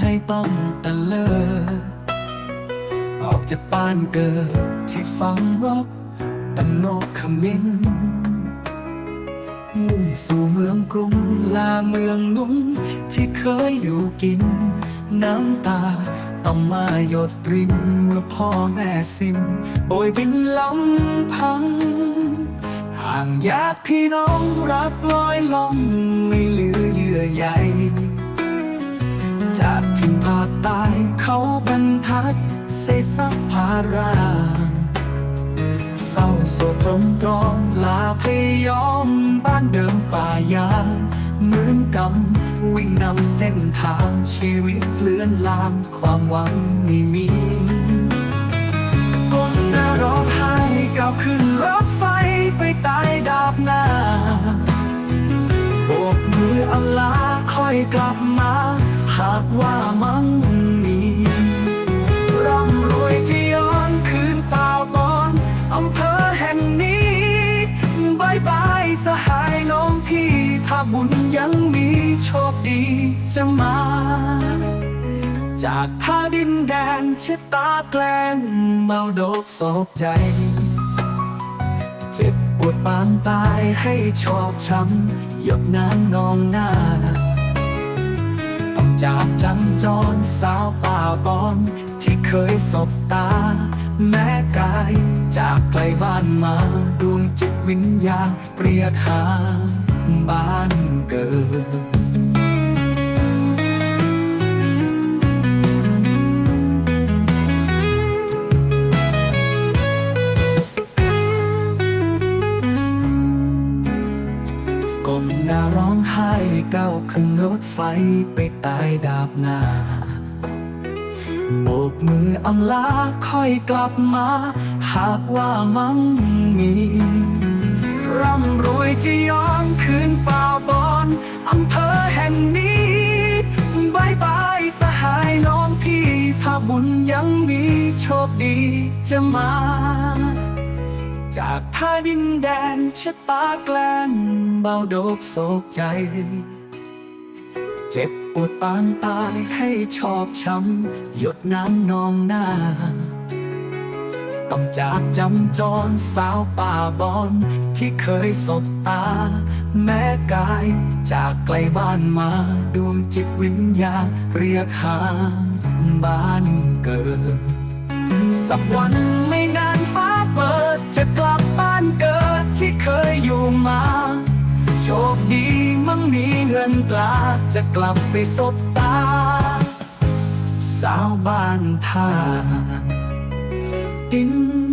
ให้ต้องตะเลิดออกจากบ้านเกิดที่ฟังร็อกตันโนกขมิ้นมุ่งสู่เมืองกรุงลาเมืองนุ่มที่เคยอยู่กิน น้ำตาต้องมาหยดรินเมื่อพ่อแม่สิ้นโบยบินลำพัง ห่างญาติพี่น้องรักลอยลองไม่เหลือเยื่อใย เขาบรรทัดเซซักพารามเศร้าโศกตรมตรองลาพยอมบ้านเดิมป่ายางเหมือนกำวิ่งนำเส้นทางชีวิตเลือนลางความหวังไม่มีก้มหน้าร้องไห้ก้าวขึ้นรถไฟไปใต้ดาบหน้าโบกมืออลาค่อยกลับมา หากว่ามั่ง ถ้าบุญยังมีโชคดีจะมา จากท่าดินแดนชะตาแกล้งเมาโดกโศกใจ เจ็บปวดปางตายให้ชอกช้ำหยดน้ำนองหน้าต้องจากจังจรสาวป่าบอนที่เคยสบตา แม้กายจากไกลบ้านมาดวงจิตวิญญาณเปรียดหา บ้านเกิดก้มหน้าร้องไห้ก้าวขึ้นรถไฟไปตายดาบหน้าโบกมืออำลาค่อยกลับมา หากว่ามั่งมี ร่ำรวยจะย้อนคืนเปล่าบอนอำเภอแห่งนี้บายบายสหายน้องพี่ ถ้าบุญยังมีโชคดีจะมา จากท่าดินแดนชะตาแกล้งเบาโดกโศกใจ เจ็บปวดปางตายให้ชอกช้ำหยดน้ำนองหน้า ต้องจากจำจรสาวป่าบอนที่เคยสบตา แม้กายจากไกลบ้านมาดวงจิตวิญญาเรียกหาบ้านเกิด สักวันไม่นานฟ้าเปิด จะกลับบ้านเกิดที่เคยอยู่มา โชคดีมั่งมีเงินตราจะกลับไปสบตา สาวบ้านท่า tình